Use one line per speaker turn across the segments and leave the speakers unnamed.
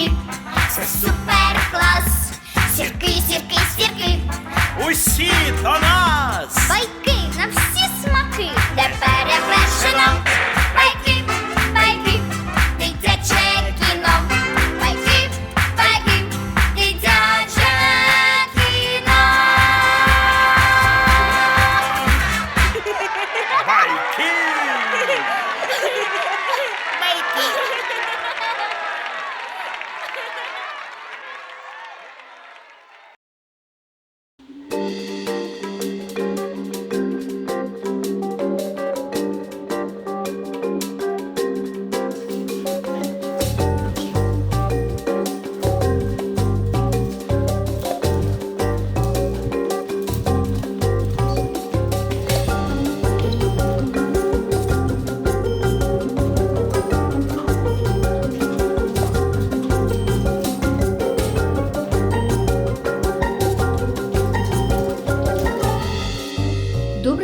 сірки, це супер клас. Сірки, сірки, сірки,
Усі до нас!
байки на всі смаки, де перевершено. Байки, байки, дитяче кіно. Байки, байки, дитяче кіно.
Байки!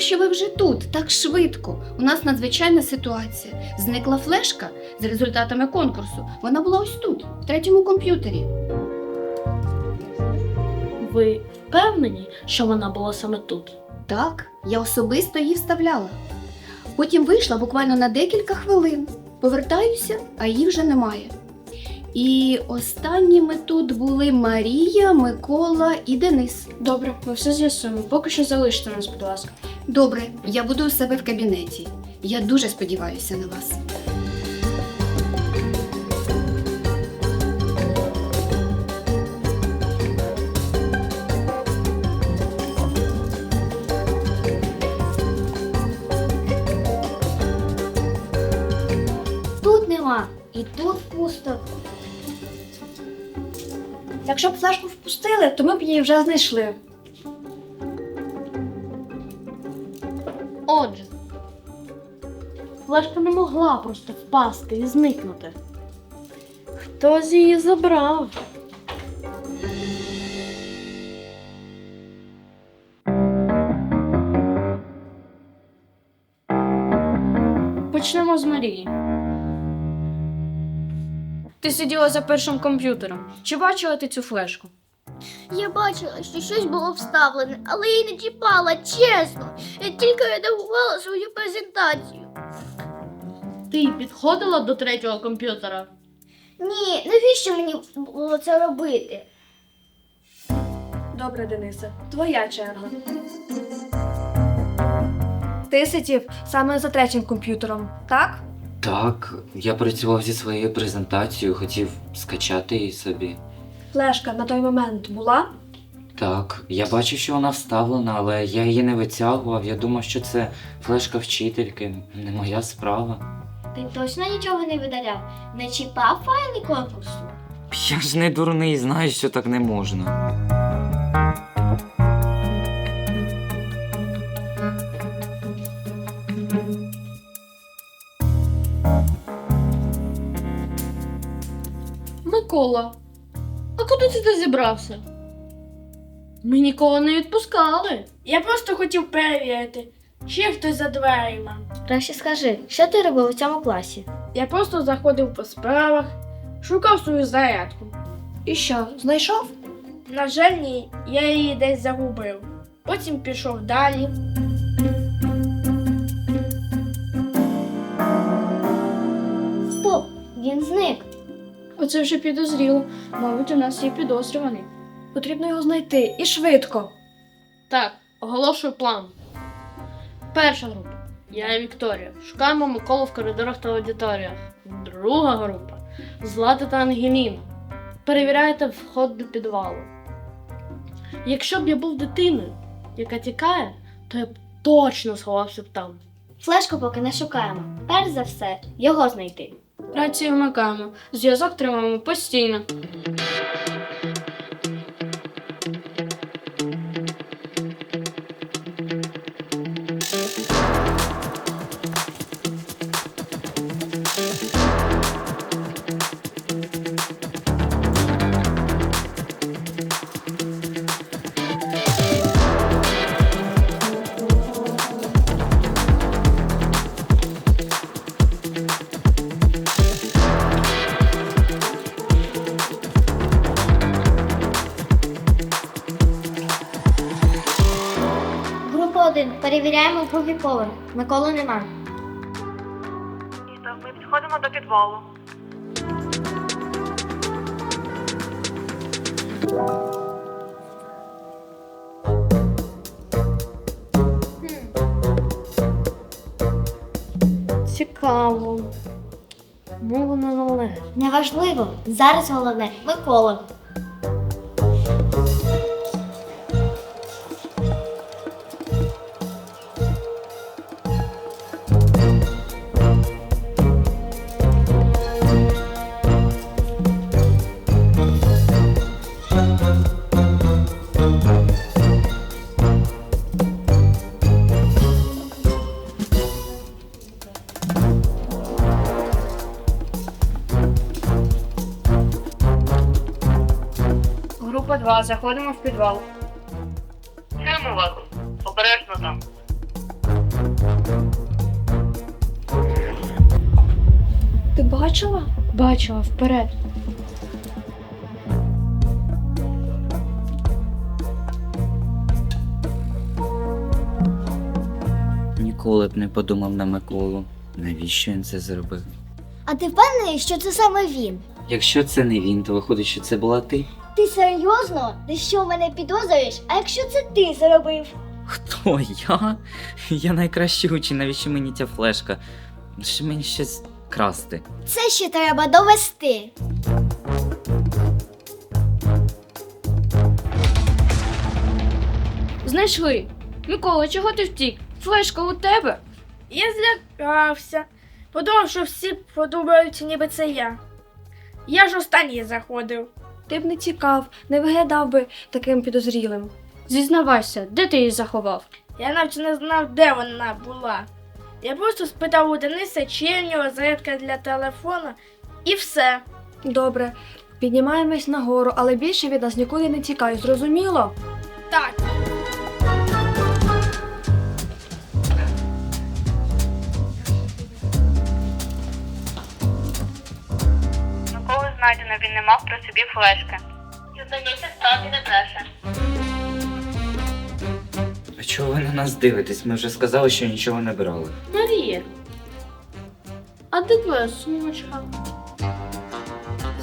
Добре, що ви вже тут, так швидко. У нас надзвичайна ситуація. Зникла флешка з результатами конкурсу. Вона була ось тут, в третьому комп'ютері.
Ви впевнені, що вона була саме тут?
Так, я особисто її вставляла. Потім вийшла буквально на декілька хвилин. Повертаюся, а її вже немає. І останніми тут були Марія, Микола і Денис.
Добре, ми все з'ясуємо. Поки що залиште нас, будь ласка.
Добре, я буду у себе в кабінеті. Я дуже сподіваюся на вас.
Якщо б флешку впустили, то ми б її вже знайшли. Отже, флешка не могла просто впасти і зникнути. Хтось її забрав. Почнемо з Марії. Ти сиділа за першим комп'ютером. Чи бачила ти цю флешку?
Я бачила, що щось було вставлене, але я її не чіпала, чесно. Я тільки редагувала свою презентацію.
Ти підходила до третього комп'ютера?
Ні, навіщо мені було це робити?
Добре, Денисе, твоя черга. Ти сидів саме за третім комп'ютером, так?
Так, я працював зі своєю презентацією, хотів скачати її собі.
Флешка на той момент була.
Так, я бачив, що вона вставлена, але я її не витягував. Я думав, що це флешка вчительки, не моя справа.
Ти точно нічого не видаляв? Не чіпав файли конкурсу?
Я ж не дурний, знаю, що так не можна.
Микола, а куди ти ти зібрався? Ми нікого не відпускали.
Я просто хотів перевірити, чи є хтось за дверима.
Краще скажи, що ти робив у цьому класі?
Я просто заходив по справах, шукав свою зарядку.
І що, знайшов?
На жаль, ні, я її десь загубив. Потім пішов далі.
Оце вже підозріло. Мабуть, у нас є підозрюваний.
Потрібно його знайти і швидко.
Так, оголошую план. Перша група. Я і Вікторія. Шукаємо Миколу в коридорах та аудиторіях. Друга група. Злата та Ангеліна. Перевіряйте вход до підвалу. Якщо б я був дитиною, яка тікає, то я б точно сховався б там.
Флешку поки не шукаємо. Перш за все, його знайти.
Рацію вмикаємо. Зв'язок тримаємо постійно.
Перевіряємо поверх. Миколи нема.
Ми підходимо до підвалу.
Цікаво. Не належить.
Неважливо. Зараз головне Микола.
Група 2, заходимо в підвал. Чуємо вас. Обережно там.
Ти бачила?
Бачила вперед.
Ніколи б не подумав на Миколу. Навіщо він це зробив?
А ти впевнений, що це саме він?
Якщо це не він, то виходить, що це була ти.
Ти серйозно? Ти що мене підозрюєш? А якщо це ти зробив?
Хто я? Я найкращий учень, навіщо мені ця флешка? Що мені щось красти?
Це ще треба довести.
Знайшли. Микола, чого ти втік? Флешка у тебе?
Я злякався. Подумав, що всі подумають, ніби це я. Я ж останній заходив.
Ти б не тікав, не виглядав би таким підозрілим.
Зізнавайся, де ти її заховав?
Я навіть не знав, де вона була. Я просто спитав у Дениса, чи є в нього зарядка для телефона, і все.
Добре, піднімаємось нагору, але більше від нас нікуди не тікай, зрозуміло?
Так.
Він не мав при собі флешки. Здається, справді не бреше.
А чого ви на нас дивитесь? Ми вже сказали, що нічого не брали.
Марія. А де твоя сумочка?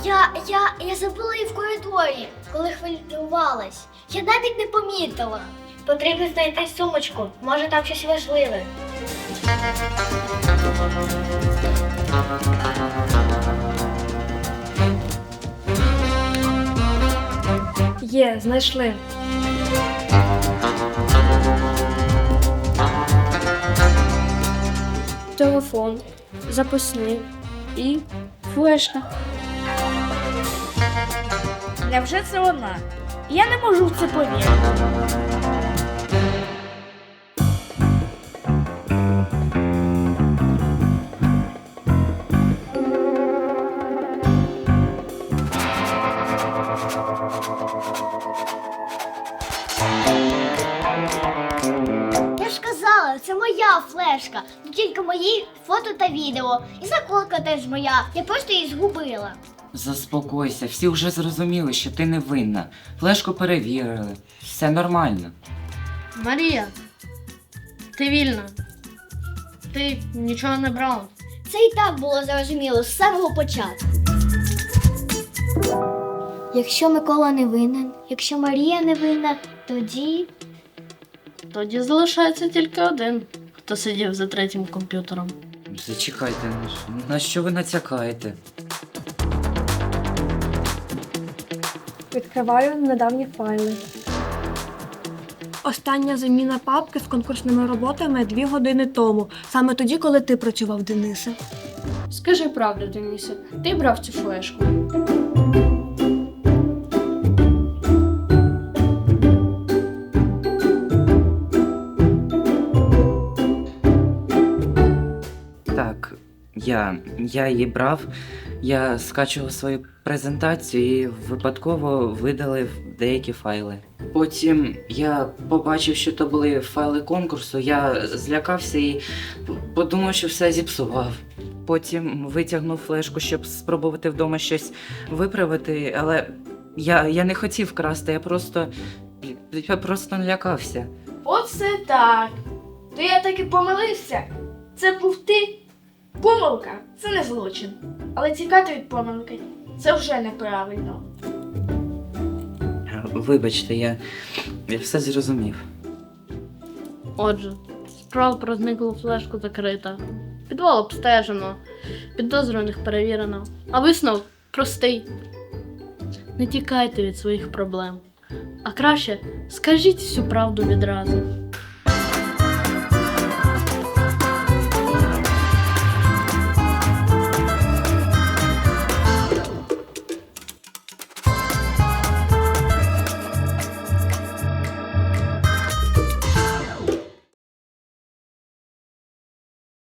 Я, я, я забула її в коридорі, коли хвилювалась. Я навіть не помітила. Потрібно знайти сумочку, може там щось важливе.
Є, знайшли.
Телефон, записний і флешка.
Невже це вона? Я не можу в це повірити.
Моя флешка. Ну тільки мої фото та відео. І заколка теж моя. Я просто її згубила.
Заспокойся, всі вже зрозуміли, що ти не винна. Флешку перевірили. Все нормально.
Марія, ти вільна. Ти нічого не брала.
Це і так було зрозуміло з самого початку. Якщо Микола не винен, якщо Марія не винна, тоді.
Тоді залишається тільки один, хто сидів за третім комп'ютером.
Зачекайте, на що ви нацякаєте?
Відкриваю недавні файли. Остання заміна папки з конкурсними роботами дві години тому, саме тоді, коли ти працював, Денисе.
Скажи правду, Денисе, ти брав цю флешку.
Я, я її брав, я скачував свою презентацію і випадково видалив деякі файли. Потім я побачив, що то були файли конкурсу, я злякався і подумав, що все зіпсував. Потім витягнув флешку, щоб спробувати вдома щось виправити, але я, я не хотів красти, я просто. Я просто налякався.
Оце так. То я таки помилився. Це був ти. Помилка це не злочин. Але тікати від помилки це вже неправильно.
Вибачте, я, я все зрозумів.
Отже, справа про зниклу флешку закрита. Підвал обстежено, підозрюваних перевірено. А висновок простий. Не тікайте від своїх проблем. А краще скажіть всю правду відразу.